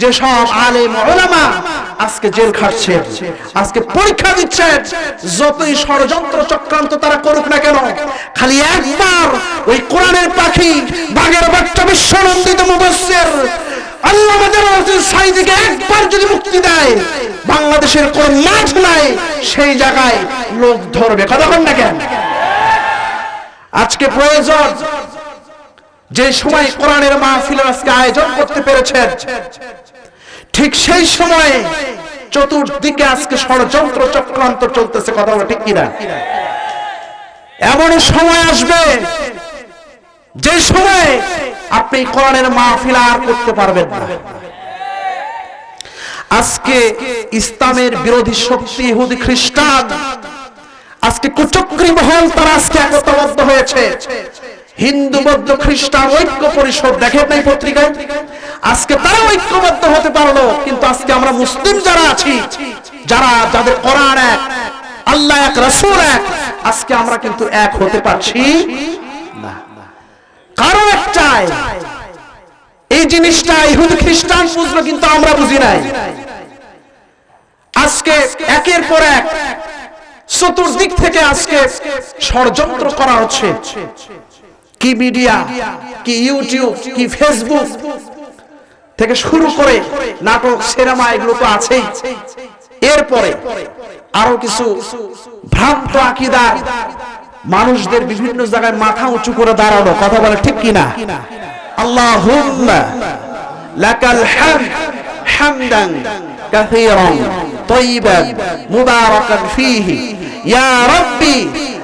যেসব আলেম ওলামা আজকে জেল খাটছে, আজকে পরীক্ষা দিচ্ছে, যতই ষড়যন্ত্র চক্রান্ত তারা করুক না কেন, খালি একবার ওই কোরআনের পাখি বাগের বাচ্চা বিশ্বনন্দিত মুবাসসির আল্লাহ একবার যদি মুক্তি দেয়, বাংলাদেশের কোন মাঠ নাই, সেই জায়গায় লোক ধরবে। কথা না কেন? আজকে প্রয়োজন যে সময় কোরআনের মাহফিলের আজকে আয়োজন করতে পেরেছেন ঠিক সেই সময়ে চতুর্দিকে আজকে ষড়যন্ত্র চক্রান্ত চলতেছে, কথা ঠিক কিনা? এমন সময় আসবে যে সময় আপনি কোরআনের মাহফিল আর করতে পারবেন না। আজকে ইসলামের বিরোধী শক্তি ইহুদি খ্রিস্টান, আজকে কুচক্রী মহল তারা আজকে একতাবদ্ধ হয়েছে। হিন্দু বৌদ্ধ খ্রিস্টান ঐক্য পরিষদ দেখেন নাই পত্রিকায়? আজকে তারা ঐক্যবদ্ধ হতে পারল, কিন্তু আজকে আমরা মুসলিম যারা আছি, যারা, যাদের কোরআন এক, আল্লাহ এক, রাসূল এক, আজকে আমরা কিন্তু এক হতে পারছি না। কারণ একটাই, এই জিনিসটা ইহুদি খ্রিস্টান বুঝলো, কিন্তু আমরা বুঝি নাই। আজকে একের পর এক, চতুর্দিক থেকে আজকে ষড়যন্ত্র করা হচ্ছে। কি মিডিয়া কি ইউটিউব কি ফেসবুক থেকে শুরু করে নাটক সিনেমা এগুলো তো আছেই এরপরে আরো কিছু ভ্রান্ত আকিদার মানুষদের বিভিন্ন জায়গায় মাথা উঁচু করে দাঁড়ানো কথা বলে ঠিক কিনা আল্লাহুম্মা লাকাল হামদ হামদান কাসীরান طيبا مباركا فيه يا ربي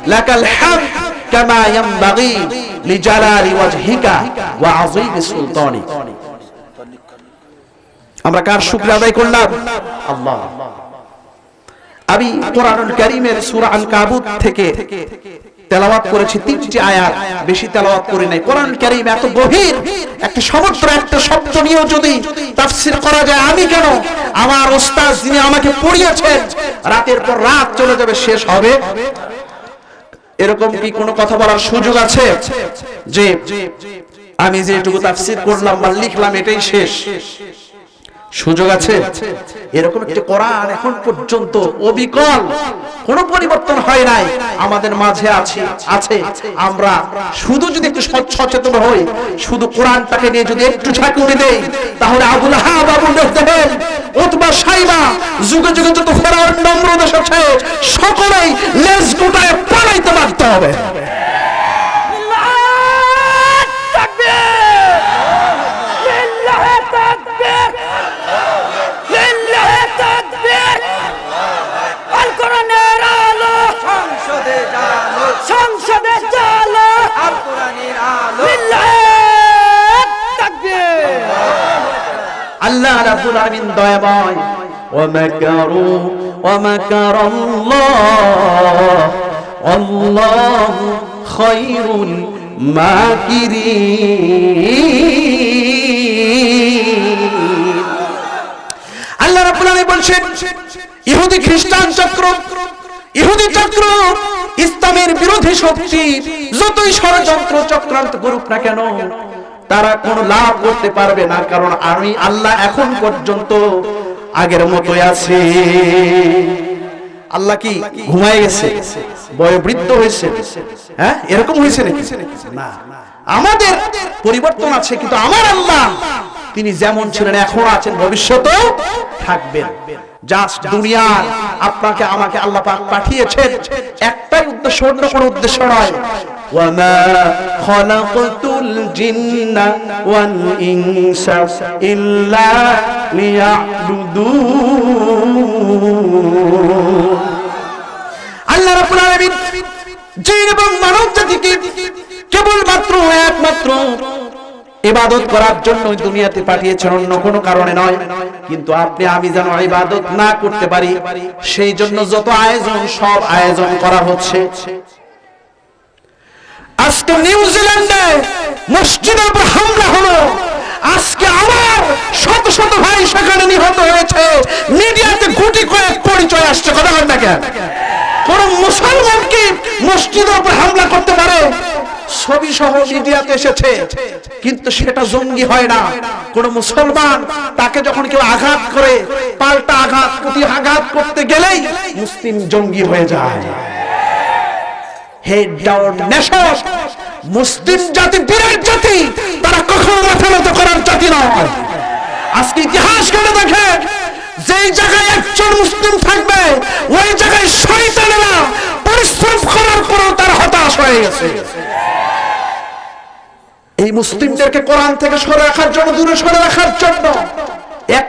لك الحمد كما ينبغي লিজালালি ওয়াজহিকা ওয়া আযীম সুলতানি। আমরা কার শুকর আদায় করলাম? আল্লাহ। আমি কোরআনুল কারীমের সূরা আল কাবুত থেকে তেলাওয়াত করেছি, তিনটি আয়াত, বেশি তেলাওয়াত করি নাই। কোরআন কারীম এত গভীর, একটা সমুদ্র, একটা শব্দ নিয়েও যদি তাফসীর করা যায়, আমি কেন? আমার ওস্তাদ যিনি আমাকে পড়িয়েছেন, রাতের পর রাত চলে যাবে, শেষ হবে। এরকম কি কোনো কথা বলার সুযোগ আছে? যে আমি যেটুকু তাফসির করলাম বা লিখলাম, এটাই শেষ। সুযোগ আছে? এরকম একটি কোরআন এখন পর্যন্ত অবিকল। কোন পরিবর্তন হয় নাই। আমাদের মাঝে আছে আছে। আমরা শুধু যদি একটু সচেতন হই, শুধু কোরআনটাকে নিয়ে যদি একটু ঝাঁকুনি দেই, তাহলে আবুল হাব, আবুল দেখবেন অথবা সাইবা, যুগে যুগে যত ফেরাউন নম্রদ এসেছে সকলেই লেজ গুটায় পালাইতে বাধ্য হবে। রাব্বুল আলামিন দয়াময় ومكروا ومكر الله والله خير الماكرين আল্লাহ রাব্বুল আলামিন বলছেন ইহুদি খ্রিস্টান চক্র ইহুদি চক্র ইসলামের বিরোধী শক্তি যতই ষড়যন্ত্র চক্রান্ত করুক না কেন তারা কোনো লাভ করতে পারবে না, কারণ আমি আল্লাহ এখন পর্যন্ত আগের মতোই আছে। আল্লাহ কি ঘুমায় গেছে? বয়োবৃদ্ধ হয়েছে? হ্যাঁ এরকম হয়েছে নাকি? না। আমাদের পরিবর্তন আছে, কিন্তু আমার আল্লাহ তিনি যেমন ছিলেন, এখন আছেন, ভবিষ্যতেও থাকবেন। জাস্ট দুনিয়ার আপনাকে, আমাকে আল্লাহ পাক পাঠিয়েছেন। একটাই উদ্দেশ্য, অন্য কোনো উদ্দেশ্য নয়। খলাকতুল জিন্না ওয়াল ইনসা ইল্লা লিয়াবুদুন আল্লাহ রাব্বুল আলামিন জিন এবং মানব জাতিকে কেবলমাত্র একমাত্র ইবাদত করার জন্য দুনিয়াতে পাঠিয়েছেন, অন্য কোনো কারণে নয়। কিন্তু আপনি, আমি যেন ইবাদত না করতে পারি, সেই জন্য যত আয়োজন, সব আয়োজন করা হচ্ছে। আজকে নিউজিল্যান্ডে মসজিদের উপর হামলা হলো। আজকে আমার শত শত ভাই সেখানে নিহত হয়েছে। মিডিয়াতে গুটি কয়েক পরিচয় আসছে, কথা না কেন? মুসলমান কি মসজিদের উপর হামলা করতে পারে? ছবি সহ মিডিয়াতে এসেছে, কিন্তু সেটা জঙ্গি হয় না। কোন মুসলমান তাকে যখন কেউ আঘাত করে, পাল্টা আঘাত, প্রতি আঘাত করতে গেলেই মুসলিম জঙ্গি হয়ে যায়। হেড ডাউন মুসলিম জাতি বিরাট জাতি, তারা কখনো মাথা নত করার জাতি নয়। আজকে ইতিহাস কেটে দেখে, যেই জায়গায় একজন মুসলিম থাকবে, ওই জায়গায় শয়তানেরা পরিশ্রম করার পরও তার হতাশ হয়ে গেছে। এই মুসলিমদেরকে কোরআন থেকে সরে রাখার জন্য, দূরে সরে রাখার জন্য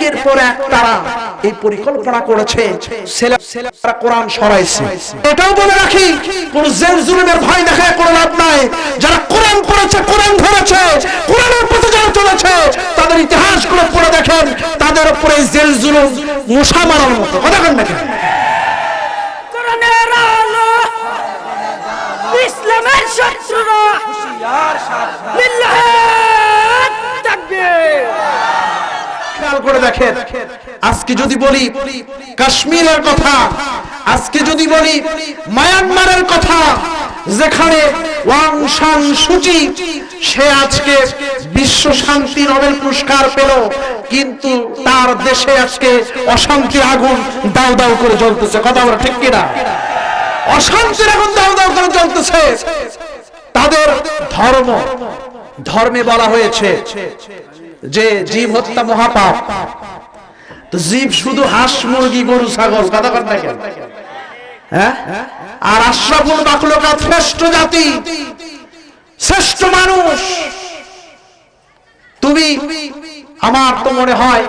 একের পর এক তারা এই পরিকল্পনা করেছে ছেলে- ছেলেরা কোরআন সরাইছে। এটাও বলে রাখি, কোন জেল জুলুমের ভয় দেখায়, কোনো লাভ নাই। যারা কোরআন পড়েছে, কোরআন ধরেছে কোরআনের পথে যারা চলেছে, তাদের ইতিহাসগুলো পড়ে দেখেন, তাদের উপরে জেল জুলুম মশা মারার মতো। কথা কেন দেখেন ইসলামের শত্রুরা হুঁশিয়ার সাবধান লিল্লাহে তাকবীর খেয়াল করে দেখেন। আজকে যদি বলি কাশ্মীরের কথা, আজকে যদি বলি মায়ানমারের কথা, যেখানে ওয়াং সান সুচি সে আজকে বিশ্ব শান্তি নোবেল পুরস্কার পেল, কিন্তু তার দেশে আজকে অশান্তির আগুন দাও দাও করে জ্বলতেছে। কথা বলা ঠিক কিনা? অশান্তির আগুন দাও দাও করে জ্বলতেছে। তাদের ধর্ম, ধর্মে বলা হয়েছে যে জীব হত্যা মহাপাপ। জীব শুধু হাঁস, মুরগি, গরু, ছাগল, কথা না কেন? হ্যাঁ? আর আশরাফুল মাখলুকাত শ্রেষ্ঠ জাতি, শ্রেষ্ঠ মানুষ। তুমি, আমার তো মনে হয়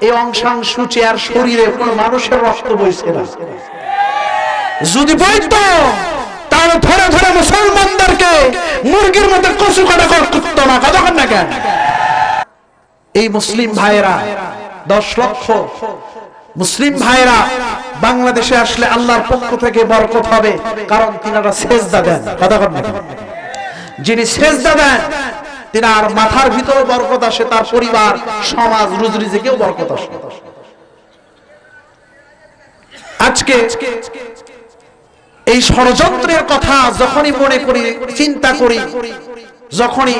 এই অংশাংশু চেয়ার শরীরে কোন মানুষের রক্ত বইছে না। যদি বইতো, তাহলে ধরে ধরে মুসলমানদেরকে মুরগির মধ্যে কচু কাটা করতো না, কথা এই মুসলিম ভাইয়েরা, দশ লক্ষ মুসলিম ভাইয়েরা বাংলাদেশে আসলে আল্লাহর পক্ষ থেকে বরকত হবে, কারণ তিনারা সেজদা দেন। কথা যিনি সেজদা দেন, তিনার মাথার ভিতরে বরকত আসে, তার পরিবার, সমাজ রুজরিজেকেও বরকত আসে আজকে এই ষড়যন্ত্রের কথা যখনই মনে করি, চিন্তা করি, যখনই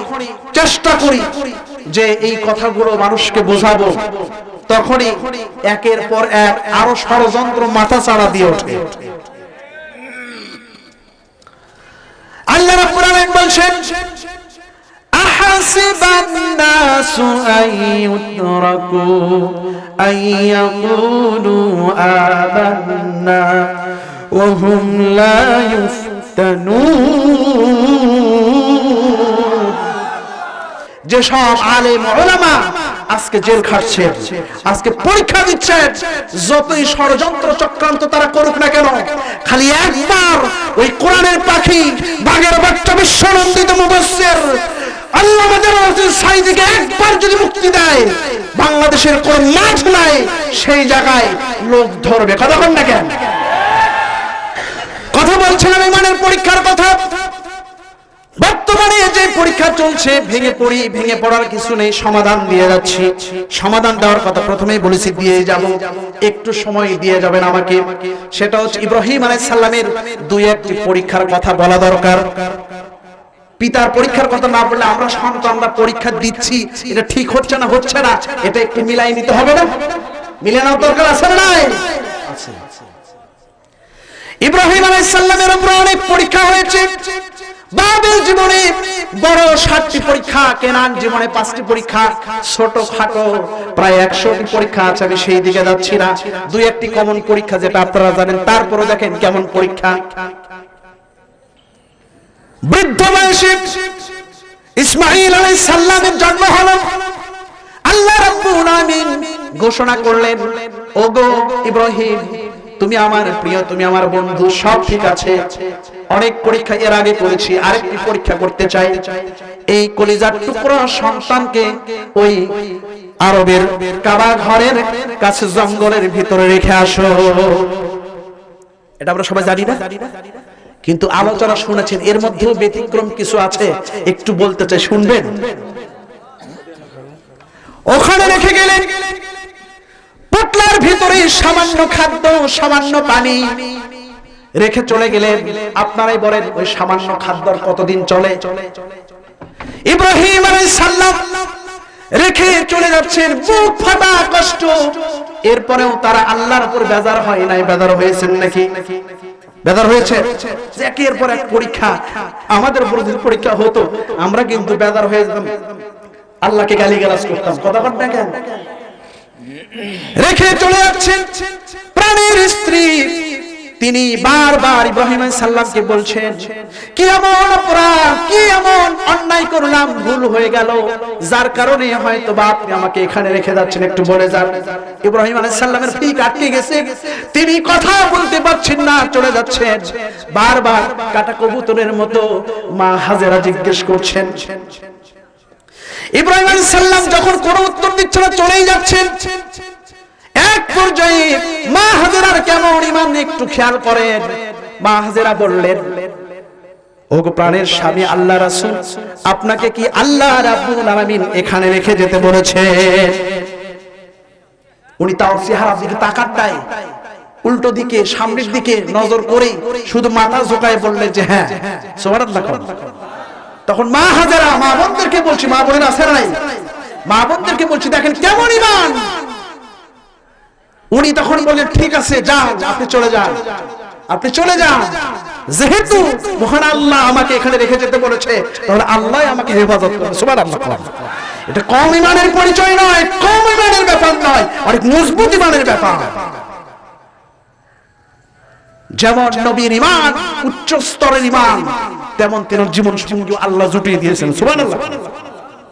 চেষ্টা করি যে এই কথাগুলো মানুষকে বোঝাবো তখনই একের পর এক আরো ষড়যন্ত্র মাথা চাড়া দিয়ে ওঠে আল্লাহ রাব্বুল আলামিন বলছেন أحسب الناس أن يتركوا أن يقولوا آمنا وهم لا يفتنون যেসব আলেম ওলামা আজকে জেল খাটছে, আজকে পরীক্ষা দিচ্ছেন যতই ষড়যন্ত্র চক্রান্ত তারা করুক না কেন, খালি একবার ওই কোরআনের পাখি বাঘের বাচ্চা বিশ্বনন্দিত মুবাসসির আল্লাহ সাইদিকে একবার যদি মুক্তি দেয়, বাংলাদেশের কোন মাঠ নাই, সেই জায়গায় লোক ধরবে। কথা বল না কেন? কথা বলছিলাম ইমানের পরীক্ষার কথা। পরীক্ষা চলছে ভেঙে পড়ি ভেঙে পড়ার কিছু নেই সমাধান দিয়ে যাচ্ছি। সমাধান দেওয়ার কথা প্রথমেই বলেছি দিয়ে যাব। একটু সময় দিয়ে যাবেন আমাকে। সেটা হচ্ছে ইব্রাহিম আলাইহিস সালামের দুই একটি পরীক্ষার কথা বলা দরকার। পিতার পরীক্ষার কথা না বললে আমরা সন্তানরা পরীক্ষা দিচ্ছি। এটা ঠিক হচ্ছে না হচ্ছে না এটা একটু মিলাই নিতে হবে না? মিলে নেওয়ার দরকার আছে না নাই? ইব্রাহিম আলাইহিস সালামের উপর অনেক পরীক্ষা হয়েছে। বাবেল জীবনে বড় সাতটি পরীক্ষা, কেনান জীবনে পাঁচটি পরীক্ষা ছোট খাটো প্রায় একশোটি পরীক্ষা আছে, আমি সেই দিকে যাচ্ছি না। দুই একটি কমন পরীক্ষা যেটা আপনারা জানেন, তারপরে দেখেন কেমন পরীক্ষা। বৃদ্ধ বয়সে ইসমাইল আলাইহিস সালামের জন্ম হলো। আল্লাহ রাব্বুল আলামিন ঘোষণা করলেন, ওগো ইব্রাহিম, তুমি আমার প্রিয়, তুমি আমার বন্ধু, সব ঠিক আছে। অনেক পরীক্ষা এর আগে করেছি, আরেকটি পরীক্ষা করতে চাই। এই কলিজার টুকরো সন্তানকে ওই আরবের কাবা ঘরের কাছে জঙ্গলের ভিতরে রেখে আসো। এটা আমরা সবাই জানি না? কিন্তু আলোচনা শুনেছেন, এর মধ্যেও ব্যতিক্রম কিছু আছে। একটু বলতে চাই, শুনবেন? ওখানে রেখে গেলেন পটলার ভিতরে সামান্য খাদ্য, সামান্য পানি। রেখে চলে গেলেন আপনারাই বলেন, ওই সামান্য খাদ্যর কতদিন চলে? ইব্রাহিম রেখে চলে যাচ্ছেন, বুক ফাটা কষ্ট। এরপরেও তারা আল্লাহর উপর বেজার হয় নাই, বেজার হয়েছেন নাকি? বেজার হয়েছে? একের পর এক পরীক্ষা, আমাদের উপর যদি পরীক্ষা হতো, আমরা কিন্তু বেজার হয়ে যেতাম। আল্লাহকে গালি গালাজ করতাম। কথা না কেন? রেখে চলে যাচ্ছেন প্রাণের স্ত্রী তিনি বারবার ইব্রাহিম সালামকে বলছেন, কি এমন অপরাধ, কি এমন অন্যায় করলাম, ভুল হয়ে গেল। যার কারণে হয়তো বা আপনি আমাকে এখানে রেখে যাচ্ছেন, একটু বলে যান। ইব্রাহিম সালামের ফিক আটকে গেছে। তিনি কথা বলতে পারছেন না, চলে যাচ্ছেন। বারবার কাটা কবুতরের মতো মা হাজেরা জিজ্ঞেস করছেন, ইব্রাহিম সালাম যখন কোনো উত্তর দিচ্ছে না, চলেই যাচ্ছেন? এক পর্যায়ে মা হাজেরার কেমন ইমান একটু খেয়াল করেন। মা হাজেরা বললেন, ওগো প্রাণের স্বামী আল্লাহ রাসূল, আপনাকে কি আল্লাহ রাব্বুল আলামিন এখানে রেখে যেতে বলেছে? উনি তার চেহারার দিকে তাকাটাই উল্টো দিকে, সামনের দিকে নজর করে শুধু মাথা ঝোঁকায় বললেন যে হ্যাঁ সুবহানাল্লাহ তখন মা হাজারা মা বোনদেরকে বলছি, মা বোনেরা আছে নাই? মা বোনদেরকে বলছি, দেখেন কেমন ইমান উনি তখন বললেন ঠিক আছে যান আপনি চলে যান। আপনি চলে যান। যেহেতু মহান আল্লাহ আমাকে এখানে রেখে যেতে বলেছে, তাহলে আল্লাহ আমাকে হেফাজত করবে। সুবহানাল্লাহ এটা কম ইমানের পরিচয় নয়, কম ইমানের ব্যাপার নয় অনেক মজবুত ইমানের ব্যাপার। যেমন নবীর ইমান উচ্চ স্তরের ইমান তেমন তেমন জীবন সঙ্গী আল্লাহ জুটিয়ে দিয়েছেন। সুবহানাল্লাহ।